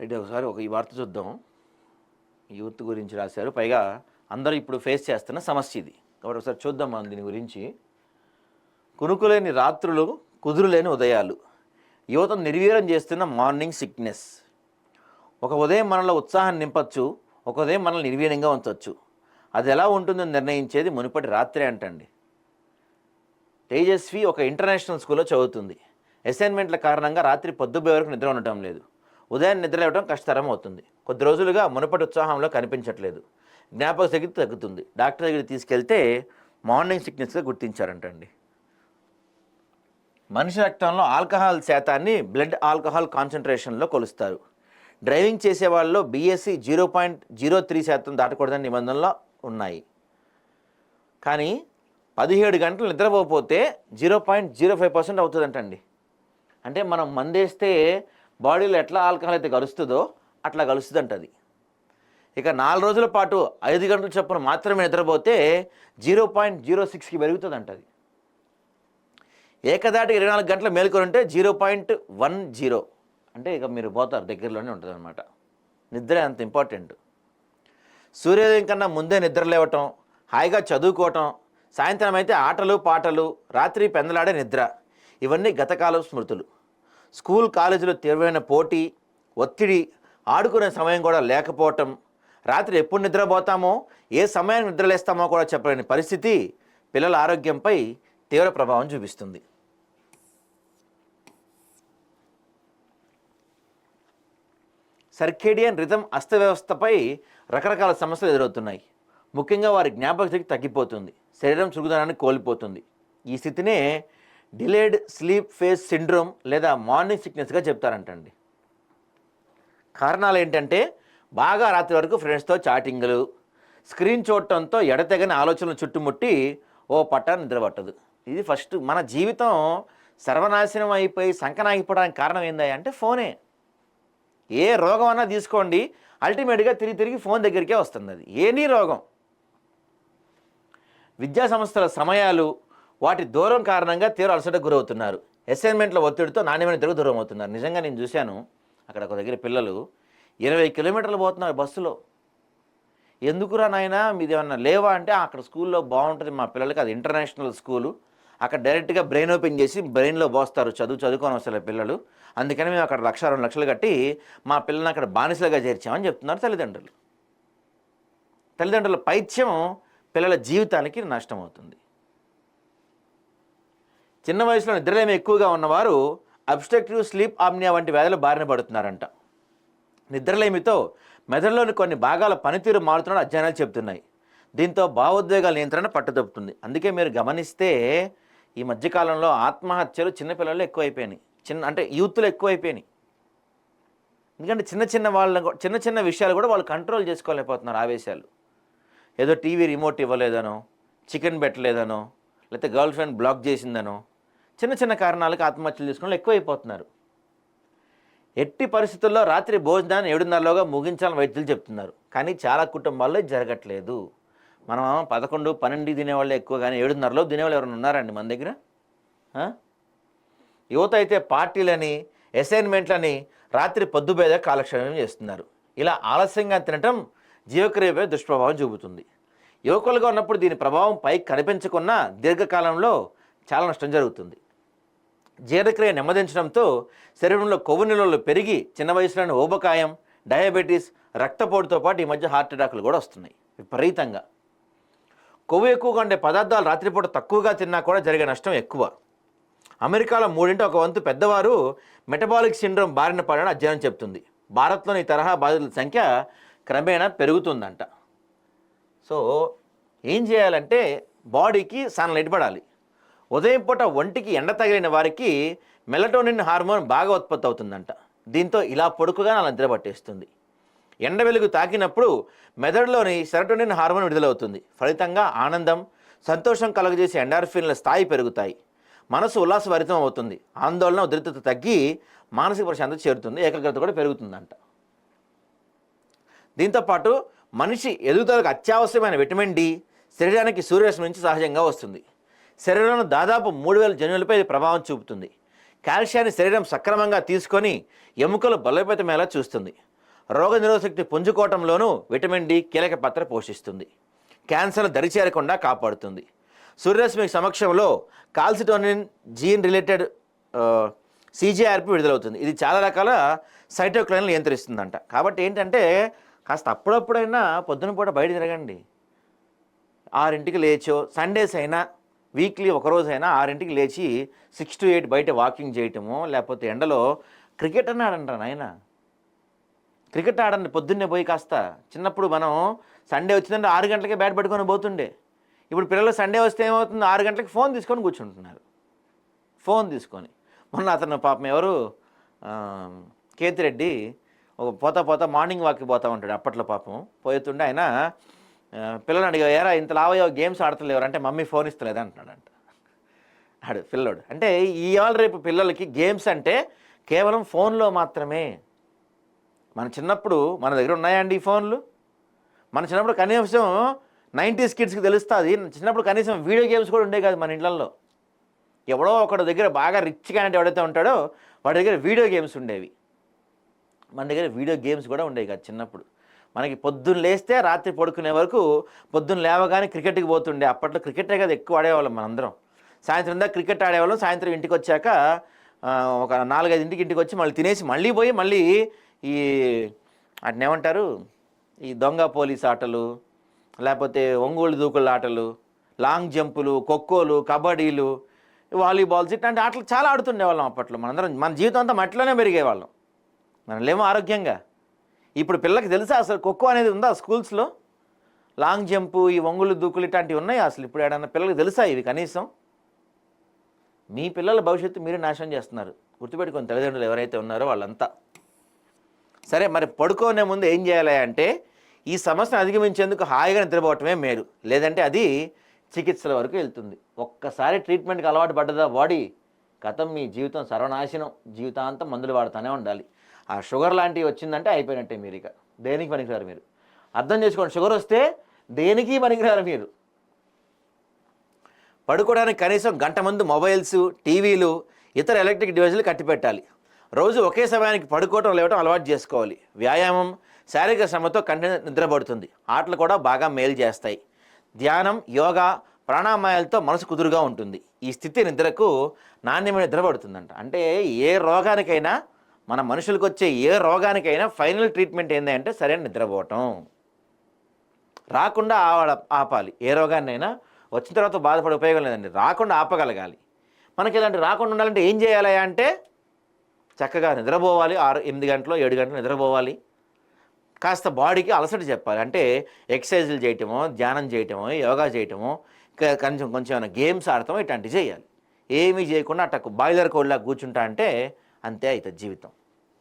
Right ఒకసారి ఒక ఈ వార్త చూద్దాం. యూత్ గురించి రాశారు. పైగా అందరూ ఇప్పుడు ఫేస్ చేస్తున్న సమస్య ఇది. కాబట్టి ఒకసారి చూద్దాం మనం దీని గురించి. కునుకులేని రాత్రులు కుదురులేని ఉదయాలు. యువత నిర్వీర్యం చేస్తున్న మార్నింగ్ సిక్నెస్. ఒక ఉదయం మనలో ఉత్సాహాన్ని నింపచ్చు ఒక ఉదయం మనల్ని నిర్వీర్యంగా ఉంచవచ్చు అది ఎలా ఉంటుందో నిర్ణయించేది మునుపటి రాత్రి అంటండి. తేజస్వి ఒక ఇంటర్నేషనల్ స్కూల్లో చదువుతుంది. అసైన్మెంట్ల కారణంగా రాత్రి పొద్దుపోయే వరకు నిద్ర ఉండటం లేదు. ఉదయం నిద్రలేవడం కష్టతరం అవుతుంది కొద్ది రోజులుగా మునుపటి ఉత్సాహంలో కనిపించట్లేదు. జ్ఞాపక శక్తి తగ్గుతుంది. డాక్టర్ దగ్గరికి తీసుకెళ్తే మార్నింగ్ సిక్నెస్గా గుర్తించారంటండి. మనిషి రక్తంలో ఆల్కహాల్ శాతాన్ని బ్లడ్ ఆల్కహాల్ కాన్సన్ట్రేషన్లో కొలుస్తారు. డ్రైవింగ్ చేసే వాళ్ళలో BSC zero point zero three శాతం దాటకూడదని నిబంధనలు ఉన్నాయి. కానీ పదిహేడు గంటలు నిద్రపోకపోతే zero point zero five percent అవుతుందంటండి. అంటే మనం మందేస్తే బాడీలో ఎట్లా ఆల్కహాల్ అయితే కలుస్తుందో అట్లా కలుస్తుందంట అది. ఇక నాలుగు రోజుల పాటు ఐదు గంటల చొప్పున మాత్రమే నిద్రపోతే జీరో పాయింట్ జీరో సిక్స్కి పెరుగుతుందంట అది. ఏకదాటి ఇరవై నాలుగు గంటలు మేలుకొని ఉంటే జీరో పాయింట్ వన్ జీరో. అంటే ఇక మీరు పోతారు దగ్గరలోనే ఉంటుంది అనమాట నిద్ర అంత ఇంపార్టెంట్. సూర్యోదయం కన్నా ముందే నిద్ర లేవటం హాయిగా చదువుకోవటం సాయంత్రం అయితే ఆటలు పాటలు రాత్రి పెందలాడే నిద్ర. ఇవన్నీ గతకాల స్మృతులు. స్కూల్ కాలేజీలో తీవ్రమైన పోటీ ఒత్తిడి ఆడుకునే సమయం కూడా లేకపోవటం రాత్రి ఎప్పుడు నిద్రపోతామో ఏ సమయానికి నిద్రలేస్తామో కూడా చెప్పలేని పరిస్థితి పిల్లల ఆరోగ్యంపై తీవ్ర ప్రభావం చూపిస్తుంది. సర్కేడియన్ రిథం అస్తవ్యవస్థపై రకరకాల సమస్యలు ఎదురవుతున్నాయి. ముఖ్యంగా వారి జ్ఞాపక శక్తి తగ్గిపోతుంది. శరీరం చురుకుదనాన్ని కోల్పోతుంది. ఈ స్థితినే డిలేడ్ స్లీప్ ఫేస్ సిండ్రోమ్ లేదా మార్నింగ్ సిక్నెస్గా చెప్తారంటండి. కారణాలు ఏంటంటే బాగా రాత్రి వరకు ఫ్రెండ్స్తో చాటింగ్లు స్క్రీన్ చూడటంతో ఎడతెగని ఆలోచనలు చుట్టుముట్టి ఓ పట్టా నిద్రపట్టదు. ఇది ఫస్ట్ మన జీవితం సర్వనాశనం అయిపోయి సంకనాగిపోవడానికి కారణం ఏందా అంటే ఫోనే. ఏ రోగం అన్నా తీసుకోండి అల్టిమేట్గా తిరిగి తిరిగి ఫోన్ దగ్గరికే వస్తుంది అది. ఏనీ రోగం. విద్యా సంస్థల సమయాలు వాటి దూరం కారణంగా తీవ్ర అలసటకు గురవుతున్నారు. అసైన్మెంట్ల ఒత్తిడితో నాణ్యమైన నిద్రకు దూరం అవుతున్నారు. నిజంగా నేను చూశాను అక్కడ ఒక దగ్గర పిల్లలు ఇరవై కిలోమీటర్లు పోతున్నారు బస్సులో. ఎందుకురా నాయన మీది ఏమన్నా లేవా అంటే అక్కడ స్కూల్లో బాగుంటుంది మా పిల్లలకి అది ఇంటర్నేషనల్ స్కూలు అక్కడ డైరెక్ట్గా బ్రెయిన్ ఓపెన్ చేసి బ్రెయిన్లో పోస్తారు చదువు చదువుకొని వస్తారు పిల్లలు. అందుకని మేము అక్కడ లక్ష రెండు లక్షలు కట్టి మా పిల్లల్ని అక్కడ బానిసలుగా చేర్చామని చెప్తున్నారు తల్లిదండ్రులు. తల్లిదండ్రుల పైత్యం పిల్లల జీవితానికి నష్టమవుతుంది చిన్న వయసులో నిద్రలేమి ఎక్కువగా ఉన్నవారు అబ్స్ట్రక్టివ్ స్లీప్ ఆమ్నియా వంటి వ్యాధులు బారిన పడుతున్నారంట. నిద్రలేమితో మెదడులోని కొన్ని భాగాల పనితీరు మారుతున్న అధ్యయనాలు చెబుతున్నాయి. దీంతో భావోద్వేగాల నియంత్రణ పట్టుదొప్పుతుంది అందుకే మీరు గమనిస్తే ఈ మధ్యకాలంలో ఆత్మహత్యలు చిన్నపిల్లలు ఎక్కువైపోయినాయి. చిన్న అంటే యూత్లో ఎక్కువైపోయినాయి. ఎందుకంటే చిన్న చిన్న వాళ్ళ చిన్న చిన్న విషయాలు కూడా వాళ్ళు కంట్రోల్ చేసుకోలేకపోతున్నారు ఆవేశాలు. ఏదో టీవీ రిమోట్ ఇవ్వలేదనో చికెన్ పెట్టలేదనో లేకపోతే గర్ల్ ఫ్రెండ్ బ్లాక్ చేసిందనో చిన్న చిన్న కారణాలకు ఆత్మహత్యలు చేసుకున్న ఎక్కువైపోతున్నారు. ఎట్టి పరిస్థితుల్లో రాత్రి భోజనాన్ని ఏడున్నరలోగా ముగించాలని వైద్యులు చెప్తున్నారు. కానీ చాలా కుటుంబాల్లో జరగట్లేదు. మనం పదకొండు పన్నెండు తినేవాళ్ళు ఎక్కువ కానీ ఏడున్నరలో తినేవాళ్ళు ఎవరైనా ఉన్నారండి మన దగ్గర? యువత అయితే పార్టీలని అసైన్మెంట్లని రాత్రి పొద్దుబేద కాలక్షేపం చేస్తున్నారు. ఇలా ఆలస్యంగా తినటం జీవక్రియపై దుష్ప్రభావం చూపుతుంది. యువకులుగా ఉన్నప్పుడు దీని ప్రభావం పైకి కనిపించకున్నా దీర్ఘకాలంలో చాలా నష్టం జరుగుతుంది. జీర్ణక్రియ నెమ్మదించడంతో శరీరంలో కొవ్వు నిల్వలు పెరిగి చిన్న వయసులోని ఊబకాయం డయాబెటీస్ రక్తపోటుతో పాటు ఈ మధ్య హార్ట్ అటాక్లు కూడా వస్తున్నాయి విపరీతంగా. కొవ్వు ఎక్కువగా ఉండే పదార్థాలు రాత్రిపూట తక్కువగా తిన్నా కూడా జరిగే నష్టం ఎక్కువ. అమెరికాలో మూడింటి ఒక వంతు పెద్దవారు మెటబాలిక్ సిండ్రోమ్ బారిన పడని అధ్యయనం చెప్తుంది భారత్లోని ఈ తరహా బాధితుల సంఖ్య క్రమేణా పెరుగుతుందంట. సో ఏం చేయాలంటే బాడీకి సన్లైట్ పడాలి. ఉదయం పూట ఒంటికి ఎండ తగిలిన వారికి మెలటోనిన్ హార్మోన్ బాగా ఉత్పత్తి అవుతుందంట. దీంతో ఇలా పొడుకుగా నా నిద్ర పట్టేస్తుంది. ఎండ వెలుగు తాకినప్పుడు మెదడులోని సెరటోనిన్ హార్మోన్ విడుదలవుతుంది. ఫలితంగా ఆనందం సంతోషం కలుగజేసే ఎండార్ఫిన్ల స్థాయి పెరుగుతాయి. మనసు ఉల్లాసభరితం అవుతుంది. ఆందోళన ఉద్రిక్తత తగ్గి మానసిక ప్రశాంతత చేరుతుంది. ఏకాగ్రత కూడా పెరుగుతుందంట. దీంతోపాటు మనిషి ఎదుగుదలకు అత్యవసరమైన విటమిన్ డి శరీరానికి సూర్యరశ్మి నుంచి సహజంగా వస్తుంది. శరీరంలో దాదాపు మూడు వేల జన్యులపై ఇది ప్రభావం చూపుతుంది. కాల్షియాన్ని శరీరం సక్రమంగా తీసుకొని ఎముకలు బలోపేతమేలా చూస్తుంది. రోగ నిరోధశక్తి పుంజుకోవటంలోనూ విటమిన్ డి కీలక పాత్ర పోషిస్తుంది. క్యాన్సర్ను దరిచేరకుండా కాపాడుతుంది. సూర్యరశ్మి సమక్షంలో కాల్సిటోనిన్ జీన్ రిలేటెడ్ సీజీఆర్పి విడుదలవుతుంది. ఇది చాలా రకాల సైటోక్లైన్లు నియంత్రిస్తుందంట. కాబట్టి ఏంటంటే కాస్త అప్పుడప్పుడైనా పొద్దున పూట బయట తిరగండి. ఆరింటికి లేచో సండేస్ అయినా వీక్లీ ఒకరోజైనా ఆరింటికి లేచి సిక్స్ టు ఎయిట్ బయట వాకింగ్ చేయటము లేకపోతే ఎండలో క్రికెట్ అని ఆడంటారు నాయన. క్రికెట్ ఆడండి పొద్దున్నే పోయి కాస్త చిన్నప్పుడు మనం సండే వచ్చిందంటే ఆరు గంటలకే బ్యాట్ పట్టుకొని పోతుండే. ఇప్పుడు పిల్లలు సండే వస్తే ఏమవుతుంది? ఆరు గంటలకి ఫోన్ తీసుకొని కూర్చుంటున్నారు. ఫోన్ తీసుకొని. మొన్న అతను పాపం ఎవరు? కేతిరెడ్డి ఒక పోతా పోతా మార్నింగ్ వాక్కి పోతా ఉంటాడు అప్పట్లో పాపం. పోతుండే ఆయన పిల్లలు అడిగా ఏరా ఇంత లావయ్యో గేమ్స్ ఆడతలేవరు? అంటే మమ్మీ ఫోన్ ఇస్తలేదు? అంటున్నాడంట. ఆడు పిల్లోడు. అంటే ఇవాళ రేపు పిల్లలకి గేమ్స్ అంటే కేవలం ఫోన్లో మాత్రమే. మన చిన్నప్పుడు మన దగ్గర ఉన్నాయండి ఈ ఫోన్లు. మన చిన్నప్పుడు కనీసం నైంటీస్ కిడ్స్కి తెలుస్తుంది. చిన్నప్పుడు కనీసం వీడియో గేమ్స్ కూడా ఉండే కాదు మన ఇళ్ళల్లో ఎవడో ఒకటి దగ్గర బాగా రిచ్ అంటే ఎవడైతే ఉంటాడో వాడి దగ్గర వీడియో గేమ్స్ ఉండేవి. మన దగ్గర వీడియో గేమ్స్ కూడా ఉండేవి కాదు చిన్నప్పుడు. మనకి పొద్దున్న లేస్తే రాత్రి పడుకునే వరకు పొద్దున్న లేవగానే క్రికెట్కి పోతుండే. అప్పట్లో క్రికెటే కదా ఎక్కువ ఆడేవాళ్ళం మనందరం. సాయంత్రం దాకా క్రికెట్ ఆడేవాళ్ళం. సాయంత్రం ఇంటికి వచ్చాక ఒక నాలుగైదు ఇంటికి ఇంటికి వచ్చి మళ్ళీ తినేసి మళ్ళీ పోయి మళ్ళీ ఈ వాటిని ఏమంటారు? ఈ దొంగ పోలీస్ ఆటలు లేకపోతే ఒంగోలు దూకుళ్ళ ఆటలు లాంగ్ జంపులు ఖోఖోలు కబడ్డీలు వాలీబాల్స్ ఇట్లాంటి ఆటలు చాలా ఆడుతుండేవాళ్ళం అప్పట్లో మనందరం. మన జీవితం అంతా మట్టిలోనే పెరిగేవాళ్ళం. మనం లేమో ఆరోగ్యంగా. ఇప్పుడు పిల్లకి తెలుసా అసలు ఖోఖో అనేది ఉందా స్కూల్స్లో? లాంగ్ జంప్ ఈ వంగులు దూకులు ఇట్లాంటివి ఉన్నాయి అసలు? ఇప్పుడు ఏడన్నా పిల్లలకు తెలుసా ఇవి కనీసం? మీ పిల్లల భవిష్యత్తు మీరే నాశనం చేస్తున్నారు. గుర్తుపెట్టుకొని తల్లిదండ్రులు ఎవరైతే ఉన్నారో వాళ్ళంతా. సరే మరి పడుకోనే ముందు ఏం చేయాలి అంటే ఈ సమస్యను అధిగమించేందుకు హాయిగా నిద్రపోవటమే మేలు. లేదంటే అది చికిత్సల వరకు వెళ్తుంది. ఒక్కసారి ట్రీట్మెంట్కి అలవాటు పడ్డదా బాడీ? గతం మీ జీవితం సర్వనాశనం. జీవితాంతం మందులు వాడుతూనే ఉండాలి. ఆ షుగర్ లాంటివి వచ్చిందంటే అయిపోయినట్టే మీరు ఇక. దేనికి పనికిరారు మీరు? అర్థం చేసుకోండి షుగర్ వస్తే దేనికి పనికిరారు మీరు? పడుకోవడానికి కనీసం గంట ముందు మొబైల్స్ టీవీలు ఇతర ఎలక్ట్రిక్ డివైజులు కట్టిపెట్టాలి. రోజు ఒకే సమయానికి పడుకోవటం లేవటం అలవాటు చేసుకోవాలి. వ్యాయామం శారీరక శ్రమతో కంటి నిద్రపడుతుంది. ఆటలు కూడా బాగా మేలు చేస్తాయి. ధ్యానం యోగా ప్రాణామాయాలతో మనసు కుదురుగా ఉంటుంది. ఈ స్థితి నిద్రకు నాణ్యమైన నిద్ర పడుతుందంట. అంటే ఏ రోగానికైనా మన మనుషులకు వచ్చే ఏ రోగానికైనా ఫైనల్ ట్రీట్మెంట్ ఏంటి అంటే సరైన నిద్రపోవటం. రాకుండా ఆపాలి. ఏ రోగాన్నైనా వచ్చిన తర్వాత బాధపడే ఉపయోగం లేదండి. రాకుండా ఆపగలగాలి. మనకి ఇలాంటి రాకుండా ఉండాలంటే ఏం చేయాలి అంటే చక్కగా నిద్రపోవాలి. ఆరు ఎనిమిది గంటలు ఏడు గంటలు నిద్రపోవాలి. కాస్త బాడీకి అలసట చెప్పాలి. అంటే ఎక్సర్సైజులు చేయటమో ధ్యానం చేయటమో యోగా చేయటమో కొంచెం కొంచెం ఏమైనా గేమ్స్ ఆడటం ఇట్లాంటివి చేయాలి. ఏమీ చేయకుండా అట్ట బాయిలర్ కోడ్లా కూర్చుంటా అంటే అంతే అవుతుంది జీవితం.